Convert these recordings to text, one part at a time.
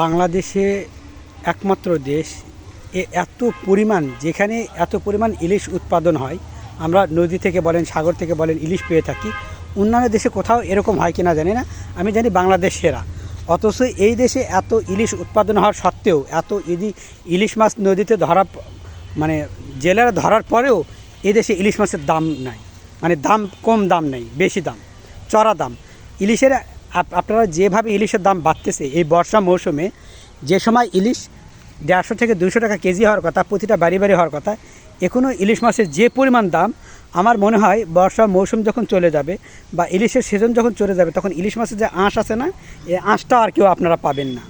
বাংলাদেশে একমাত্র দেশ, এ এত পরিমাণ, যেখানে এত পরিমাণ ইলিশ উৎপাদন হয়, আমরা নদী থেকে বলেন, সাগর থেকে বলেন, ইলিশ পেয়ে থাকি। অন্যান্য দেশে কোথাও এরকম হয় কিনা জানি না, আমি জানি বাংলাদেশ সেরা অথচ এই দেশে এত ইলিশ উৎপাদন হওয়ার সত্ত্বেও, এত ইদি ইলিশ মাছ নদীতে ধরা মানে জেলেরা ধরার পরেও এই দেশে ইলিশ মাছের দাম নাই। মানে দাম কম দাম নেই, বেশি দাম, চড়া দাম। ইলিশের আপনারা যেভাবে ইলিশের দাম বাড়তেছে এই বর্ষা মৌসুমে, যে সময় ইলিশ দেড়শো থেকে দুশো টাকা কেজি হওয়ার কথা, প্রতিটা বাড়ি বাড়ি হওয়ার কথা এখনও ইলিশ মাছের যে পরিমাণ দাম, আমার মনে হয় বর্ষা মৌসুম যখন চলে যাবে বা ইলিশের সিজন যখন চলে যাবে, তখন ইলিশ মাছের যে আঁশ আছে না এই আঁশটা আর কেউ আপনারা পাবেন না।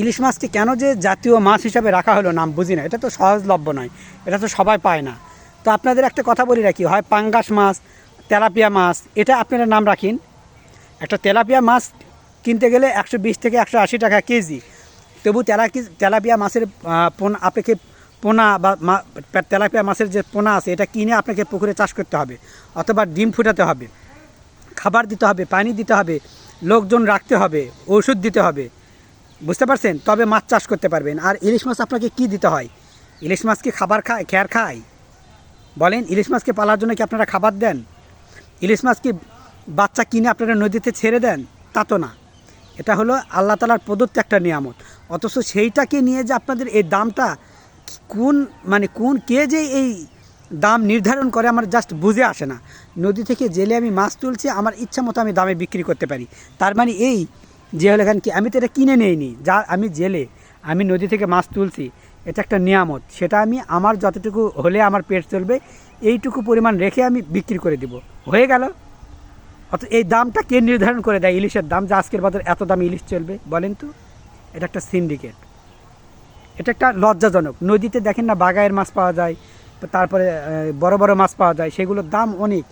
ইলিশ মাছকে কেন যে জাতীয় মাছ হিসাবে রাখা হলো নাম বুঝি না, এটা তো সহজলভ্য নয়, এটা তো সবাই পায় না। তো আপনাদের একটা কথা বলি রাখি, হয় পাঙ্গাস মাছ, তেলাপিয়া মাছ, এটা আপনারা নাম রাখিন একটা তেলাপিয়া মাছ কিনতে গেলে একশো বিশ থেকে একশো আশি টাকা কেজি। তবু তেলাকি তেলাপিয়া মাছের পোনা, আপনাকে পোনা বা তেলাপিয়া মাছের যে পোনা আছে, এটা কিনে আপনাকে পুকুরে চাষ করতে হবে অথবা ডিম ফুটাতে হবে, খাবার দিতে হবে, পানি দিতে হবে, লোকজন রাখতে হবে, ওষুধ দিতে হবে। বুঝতে পারছেন? তবে মাছ চাষ করতে পারবেন। আর ইলিশ মাছ আপনাকে কি দিতে হয়? ইলিশ মাছ কি খাবার খায়, খ্যার খায়? বলেন, ইলিশ মাছকে পালার জন্য কি আপনারা খাবার দেন? ইলিশ মাছ কি বাচ্চা কিনে আপনারা নদীতে ছেড়ে দেন, তা তো না। এটা হলো আল্লাহ তালার প্রদত্ত একটা নিয়ামত। অথচ সেইটাকে নিয়ে যে আপনাদের এই দামটা কোন মানে কোন কে যে এই দাম নির্ধারণ করে আমার জাস্ট বুঝে আসে না। নদী থেকে জেলে আমি মাছ তুলছি, আমার ইচ্ছা মতো আমি দামে বিক্রি করতে পারি। তার মানে এই যে হলো এখানে কি, আমি তো এটা কিনে নেইনি। যা, আমি জেলে, আমি নদী থেকে মাছ তুলছি, এটা একটা নিয়ামত। সেটা আমি আমার যতটুকু হলে আমার পেট চলবে, এইটুকু পরিমাণ রেখে আমি বিক্রি করে দিব। হয়ে গেল। অত এই দামটা কে নির্ধারণ করে দেয় ইলিশের দাম? যে আজকের বাজার এত দাম ইলিশ চলবে, বলেন তো। এটা একটা সিন্ডিকেট এটা একটা লজ্জাজনক। নদীতে দেখেন না বাগায়ের মাছ পাওয়া যায়, তারপরে বড় বড় মাছ পাওয়া যায়। সেগুলোর দাম অনেক।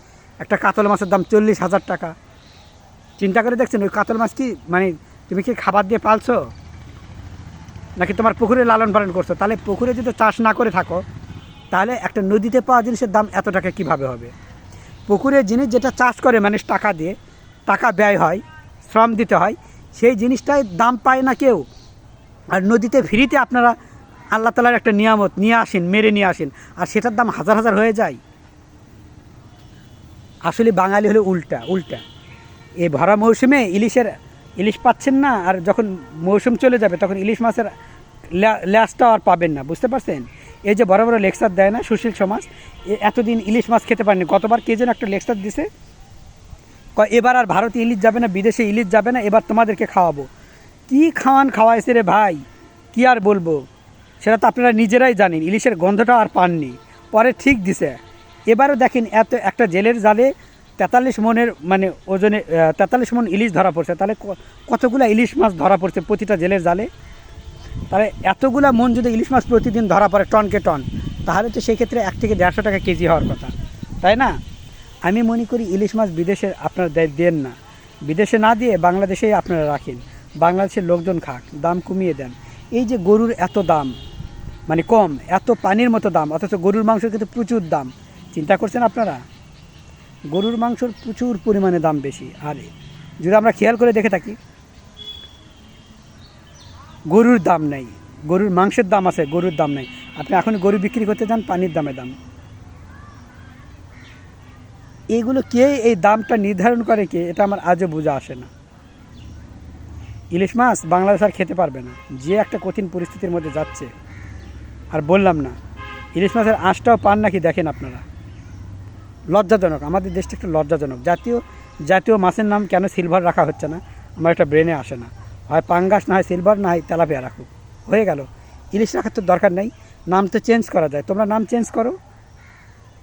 একটা কাতল মাছের দাম চল্লিশ হাজার টাকা। চিন্তা করে দেখছেন, ওই কাতল মাছ কি মানে তুমি কি খাবার দিয়ে পালছো? নাকি তোমার পুকুরে লালন পালন করছ? তাহলে পুকুরে যদি চাষ না করে থাকো, তাহলে একটা নদীতে পাওয়া জিনিসের দাম এত টাকা কীভাবে হবে? পুকুরে জিনিস যেটা চাষ করে মানুষ টাকা দিয়ে, টাকা ব্যয় হয়, শ্রম দিতে হয়, সেই জিনিসটাই দাম পায় না কেউ। আর নদীতে ফ্রিতে আপনারা আল্লাহ তালার একটা নিয়ামত, নিয়ে আসেন, মেরে নিয়ে আসেন, আর সেটার দাম হাজার হাজার হয়ে যায়। আসলে বাঙালি হলো উল্টা উল্টা। এই ভরা মৌসুমে ইলিশের, ইলিশ পাচ্ছেন না, আর যখন মৌসুম চলে যাবে, তখন ইলিশ মাছের ল্যা- ল্যাসটাও আর পাবেন না, বুঝতে পারছেন? এই যে বড় বড় লেকচার দেয় না সুশীল সমাজ এতদিন ইলিশ মাছ খেতে পারেনি। গতবার কে যেন একটা লেকচার দিছে এবার আর ভারতে ইলিশ যাবে না, বিদেশে ইলিশ যাবে না, এবার তোমাদেরকে খাওয়াবো। কি খাওয়ান খাওয়াইছে রে ভাই? কি আর বলব? সেটা তো আপনারা নিজেরাই জানেন, ইলিশের গন্ধটা আর পাননি। পরে ঠিক দিছে। এবারও দেখেন এত, একটা জেলের জালে তেতাল্লিশ মনের মানে ওজনে তেতাল্লিশ মন ইলিশ ধরা পড়ছে। তাহলে কতগুলা ইলিশ মাছ ধরা পড়ছে প্রতিটা জেলের জালে? তাহলে এতগুলা মন যদি ইলিশ মাছ প্রতিদিন ধরা পড়ে টনকে টন, তাহলে তো সেই ক্ষেত্রে এক থেকে দেড়শো টাকা কেজি হওয়ার কথা। তাই না? আমি মনে করি ইলিশ মাছ বিদেশে আপনারা দেন না। বিদেশে না দিয়ে বাংলাদেশেই আপনারা রাখেন। বাংলাদেশের লোকজন খাক, দাম কমিয়ে দেন। এই যে গরুর এত দাম মানে কম, এত পানির মতো দাম, অথচ গরুর মাংসের কিন্তু প্রচুর দাম। চিন্তা করছেন আপনারা? গরুর মাংসর প্রচুর পরিমাণে দাম বেশি। আর যদি আমরা খেয়াল করে দেখে থাকি গরুর দাম নেই। গরুর মাংসের দাম আছে, গরুর দাম নেই। আপনি এখন গরু বিক্রি করতে যান, পানির দামে দাম। এইগুলো কে এই দামটা নির্ধারণ করে কে, এটা আমার আজও বোঝা আসে না। ইলিশ মাছ বাংলাদেশ আর খেতে পারবে না। যে একটা কঠিন পরিস্থিতির মধ্যে যাচ্ছে, আর বললাম না, ইলিশ মাছের আঁশটাও পান নাকি দেখেন আপনারা। লজ্জাজনক, আমাদের দেশটা একটু লজ্জাজনক। জাতীয় জাতীয় মাছের নাম কেন সিলভার রাখা হচ্ছে না, আমার একটা ব্রেনে আসে না। হয় পাঙ্গাস না হয় সিলভার না হয় তেলাপিয়া রাখুক। হয়ে গেল। ইলিশ রাখার তো দরকার নেই। নাম তো চেঞ্জ করা যায়। তোমরা নাম চেঞ্জ করো।